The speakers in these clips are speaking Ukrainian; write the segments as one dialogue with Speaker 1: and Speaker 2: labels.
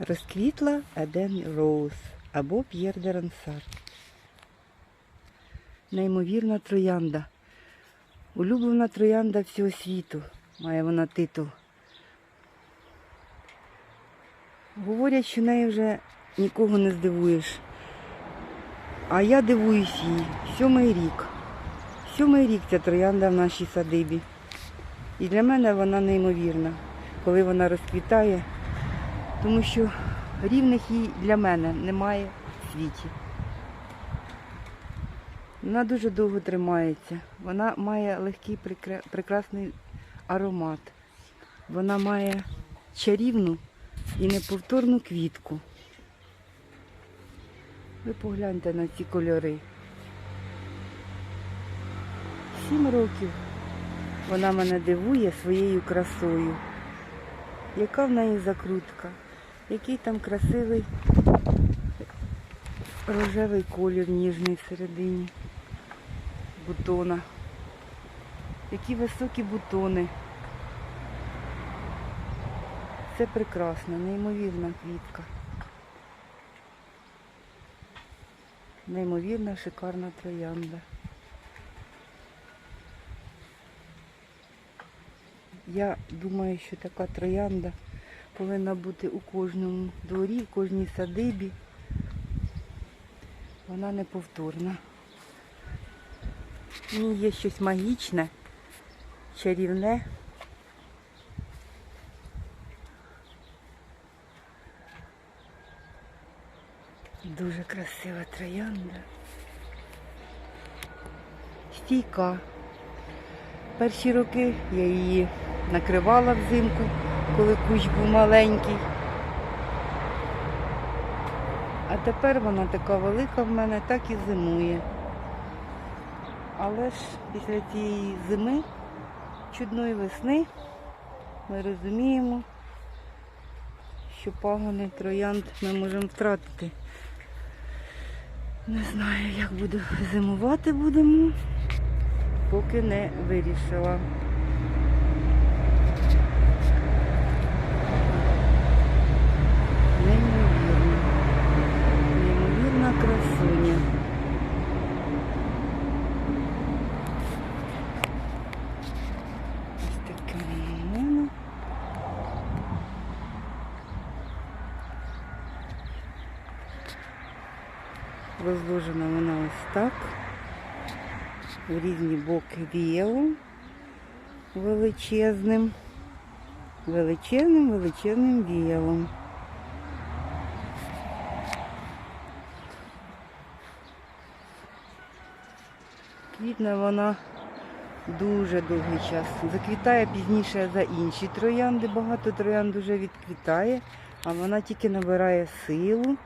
Speaker 1: Розквітла Еден Роуз або П'єр де Рансар. Неймовірна троянда. Улюблена троянда всього світу. Має вона титул. Говорять, що нею вже нікого не здивуєш. А я дивуюсь їй. Сьомий рік. Сьомий рік ця троянда в нашій садибі. І для мене вона неймовірна, коли вона розквітає, тому що рівних їй для мене немає в світі. Вона дуже довго тримається. Вона має легкий прекрасний аромат. Вона має чарівну і неповторну квітку. Ви погляньте на ці кольори. Сім років вона мене дивує своєю красою. Яка в неї закрутка, який там красивий рожевий колір ніжний всередині бутона. Які високі бутони. Це прекрасно, неймовірна квітка. Неймовірна, шикарна троянда. Я думаю, що така троянда повинна бути у кожному дворі, в кожній садибі. Вона неповторна. В ній є щось магічне, чарівне. Дуже красива троянда. Стійка. Перші роки я її накривала взимку, коли кущ був маленький. А тепер вона така велика в мене, так і зимує. Але ж після цієї зими, чудної весни, ми розуміємо, що пагони троянд ми можемо втратити. Не знаю, як буду зимувати будемо, поки не вирішила. Неймовірно. Неймовірна красуня. Ось таке воно в мене. Розложена вона ось так. В різні боки віялом величезним. Величезним, величезним віялом. Квітне вона дуже довгий час. Заквітає пізніше за інші троянди. Багато троянд вже відквітає, а вона тільки набирає силу.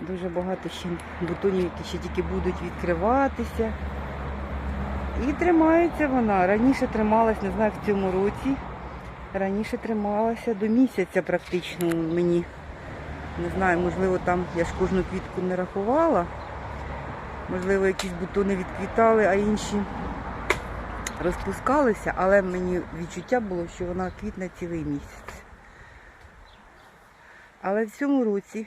Speaker 1: Дуже багато ще бутонів, які ще тільки будуть відкриватися. І тримається вона. Раніше трималась, не знаю, в цьому році. Раніше трималася до місяця практично мені. Не знаю, можливо, там я ж кожну квітку не рахувала. Можливо, якісь бутони відквітали, а інші розпускалися, але мені відчуття було, що вона квітне цілий місяць. Але в цьому році,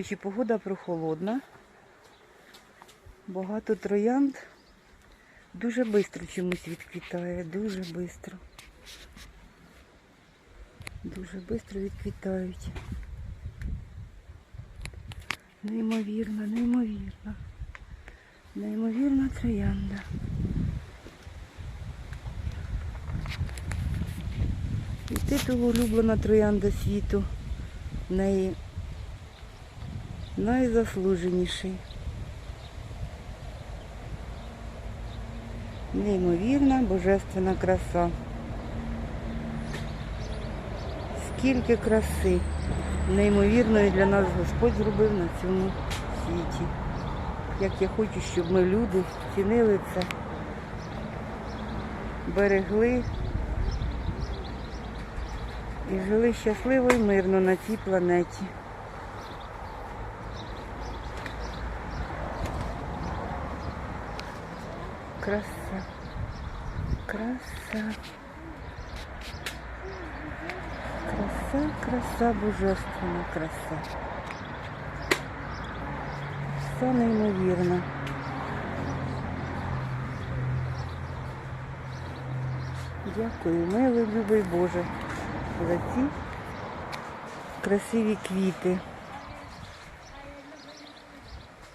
Speaker 1: хоч і погода прохолодна, багато троянд дуже швидко чомусь відквітає, дуже швидко. Дуже швидко відквітають. Неймовірно, неймовірно. Неймовірна троянда. І титул улюблена троянда світу. В неї найзаслуженіший. Неймовірна божественна краса. Скільки краси неймовірної для нас Господь зробив на цьому світі. Як я хочу, щоб ми люди цінили це, берегли і жили щасливо і мирно на цій планеті. Краса. Краса. Краса, краса, божественна краса. Все неймовірно. Дякую, милий, любий Боже, за ці красиві квіти.